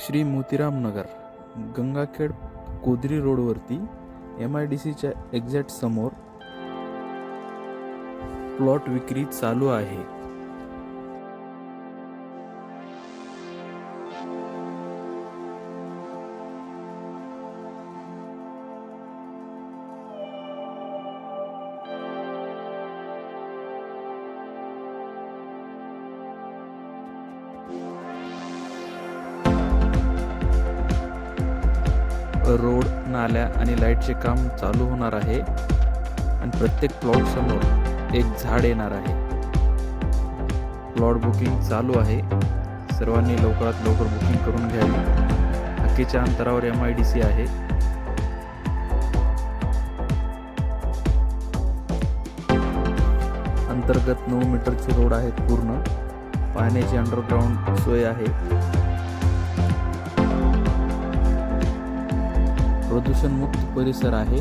श्री मोतीराम नगर गंगाखेड कोदरी रोडवरती M I D सीच्या exact समोर प्लॉट विक्री चालू आहे. रोड नाल्या आणि लाईटचे काम चालू होणार आहे आणि प्रत्येक प्लॉट समोर एक झाड येणार आहे. प्लॉट बुकिंग चालू आहे. सर्वांनी लवकरात लवकर बुकिंग करून घ्यावी. हक्कीच्या अंतरावर एम आय डी सी आहे. अंतर्गत नऊ मीटरचे रोड आहेत पूर्ण. पाण्याची अंडरग्राऊंड सोय आहे. प्रदूषणमुक्त परिसर आहे.